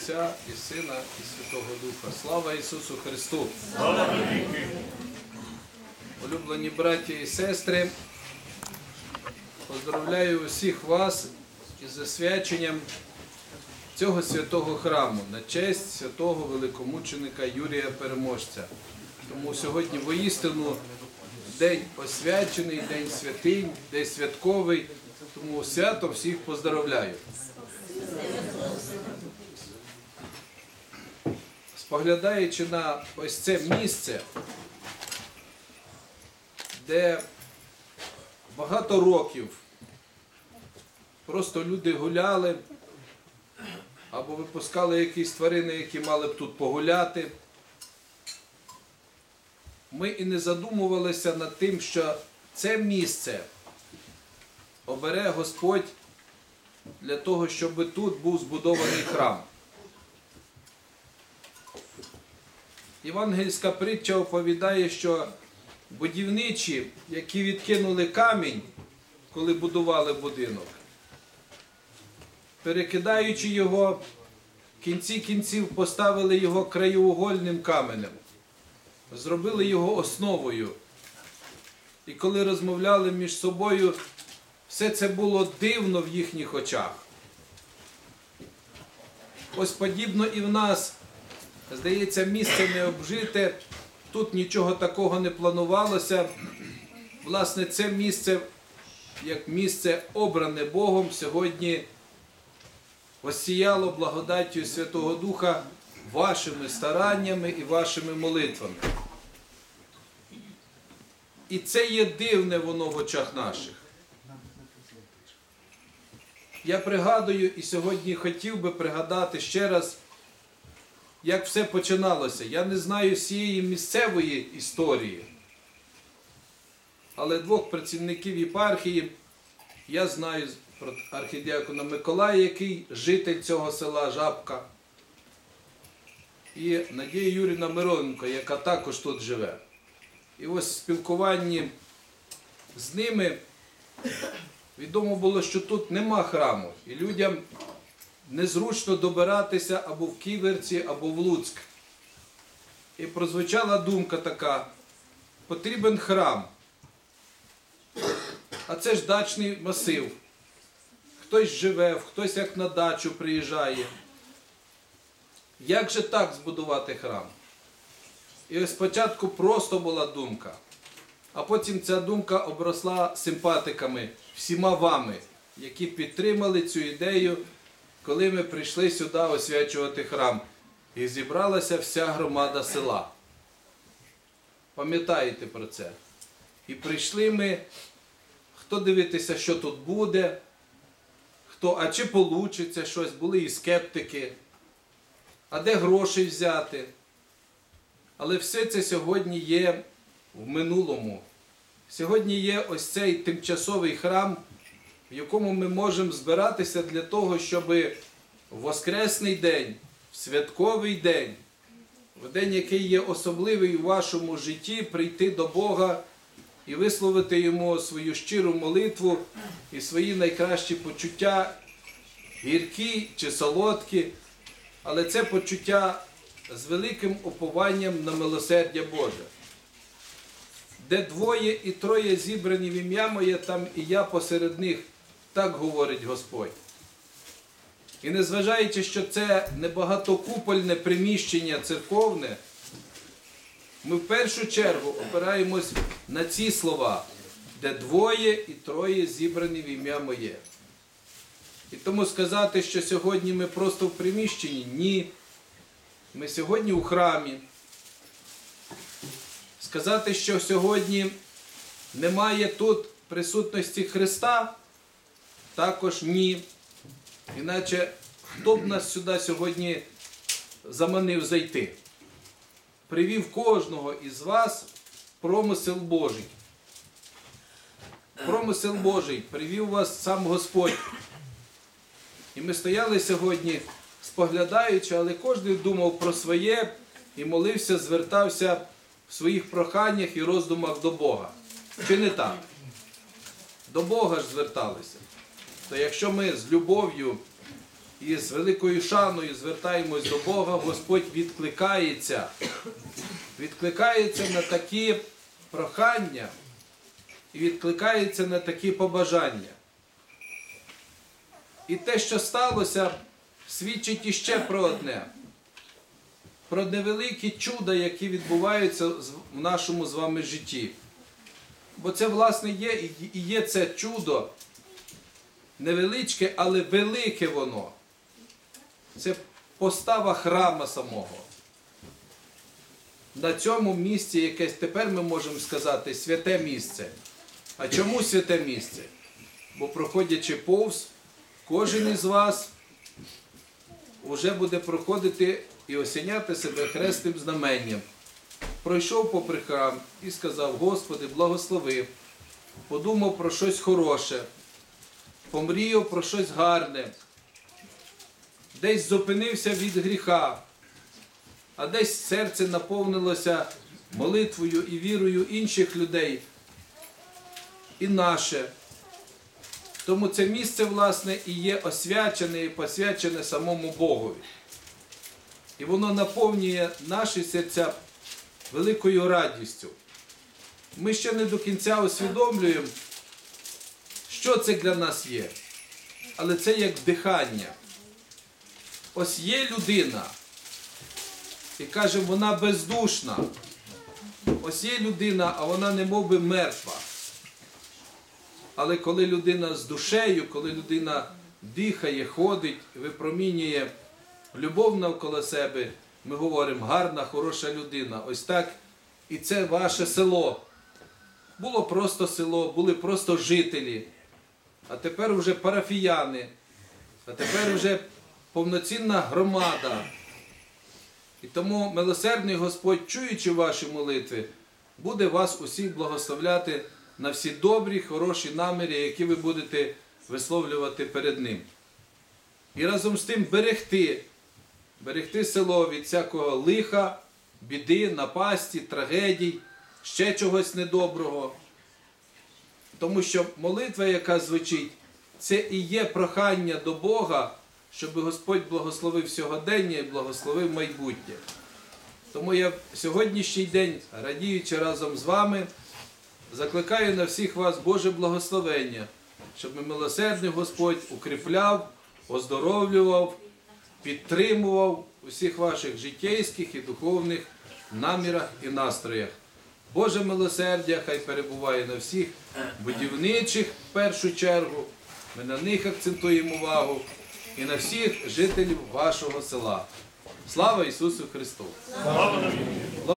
Отця і Сина, і Святого Духа. Слава Ісусу Христу! Улюблені браті і сестри, поздравляю усіх вас із засвяченням цього святого храму на честь святого великомученика Юрія Переможця. Тому сьогодні воістину день освячений, день святинь, день святковий. Тому свято всіх поздравляю. Споглядаючи на ось це місце, де багато років просто люди гуляли або випускали якісь тварини, які мали б тут погуляти. Ми і не задумувалися над тим, що це місце обере Господь для того, щоб тут був збудований храм. Євангельська притча оповідає, що будівничі, які відкинули камінь, коли будували будинок, перекидаючи його, в кінці кінців поставили його краєугольним каменем, зробили його основою. І коли розмовляли між собою, все це було дивно в їхніх очах. Ось подібно і в нас, здається, місце не обжите, тут нічого такого не планувалося. Власне, це місце, як місце обране Богом, сьогодні осіяло благодаттю Святого Духа вашими стараннями і вашими молитвами. І це є дивне воно в очах наших. Я пригадую і сьогодні хотів би пригадати ще раз, як все починалося. Я не знаю всієї місцевої історії, але двох працівників єпархії я знаю про архідіакона Миколая, який житель цього села Жабка, і Надія Юріна Мироненко, яка також тут живе. І ось в спілкуванні з ними відомо було, що тут нема храму, і людям незручно добиратися або в Ківерці, або в Луцьк. І прозвучала думка така: потрібен храм. А це ж дачний масив. Хтось живе, хтось як на дачу приїжджає. Як же так збудувати храм? І спочатку просто була думка, а потім ця думка обросла симпатиками, всіма вами, які підтримали цю ідею, коли ми прийшли сюди освячувати храм. І зібралася вся громада села. Пам'ятаєте про це? І прийшли ми, хто дивитися, що тут буде, хто, а чи получиться щось, були і скептики, а де гроші взяти. Але все це сьогодні є в минулому. Сьогодні є ось цей тимчасовий храм, в якому ми можемо збиратися для того, щоб в Воскресний день, в святковий день, в день, який є особливий у вашому житті, прийти до Бога і висловити йому свою щиру молитву і свої найкращі почуття, гіркі чи солодкі, але це почуття з великим упованням на милосердя Боже. Де двоє і троє зібрані в ім'я моє, там і я посеред них, так говорить Господь. І незважаючи, що це не багатокупольне приміщення церковне, ми в першу чергу опираємось на ці слова, де двоє і троє зібрані в ім'я моє. І тому сказати, що сьогодні ми просто в приміщенні, ні. Ми сьогодні у храмі. Сказати, що сьогодні немає тут присутності Христа, також ні. Іначе хто б нас сюди сьогодні заманив зайти? Привів кожного із вас промисел Божий. Промисел Божий привів вас сам Господь. І ми стояли сьогодні, споглядаючи, але кожен думав про своє і молився, звертався в своїх проханнях і роздумах до Бога. Чи не так? До Бога ж зверталися. То якщо ми з любов'ю і з великою шаною звертаємось до Бога, Господь відкликається. Відкликається на такі прохання і відкликається на такі побажання. І те, що сталося, свідчить іще про одне. Про невеликі чуда, які відбуваються в нашому з вами житті. Бо це, власне, є і є це чудо невеличке, але велике воно. Це постава храма самого. На цьому місці, яке тепер ми можемо сказати, святе місце. А чому святе місце? Бо проходячи повз, кожен із вас вже буде проходити і осяняти себе хресним знаменням. Пройшов попри храм і сказав: Господи, благослови, подумав про щось хороше, помріяв про щось гарне, десь зупинився від гріха, а десь серце наповнилося молитвою і вірою інших людей і наше. Тому це місце, власне, і є освячене і посвячене самому Богові. І воно наповнює наші серця великою радістю. Ми ще не до кінця усвідомлюємо, що це для нас є. Але це як дихання. Ось є людина, і каже, вона бездушна. Ось є людина, а вона не мов би мертва. Але коли людина з душею, коли людина дихає, ходить, випромінює любов навколо себе, ми говоримо гарна, хороша людина. Ось так. І це ваше село. Було просто село, були просто жителі. А тепер вже парафіяни, а тепер вже повноцінна громада. І тому милосердний Господь, чуючи ваші молитви, буде вас усіх благословляти на всі добрі, хороші наміри, які ви будете висловлювати перед Ним. І разом з тим берегти, берегти село від всякого лиха, біди, напасті, трагедій, ще чогось недоброго. Тому що молитва, яка звучить, це і є прохання до Бога, щоб Господь благословив сьогодення і благословив майбутнє. Тому я сьогоднішній день, радіючи разом з вами, закликаю на всіх вас Боже благословення, щоб милосердний Господь укріпляв, оздоровлював, підтримував у всіх ваших життєйських і духовних намірах і настроях. Боже милосердя хай перебуває на всіх будівничих в першу чергу. Ми на них акцентуємо увагу і на всіх жителів вашого села. Слава Ісусу Христу!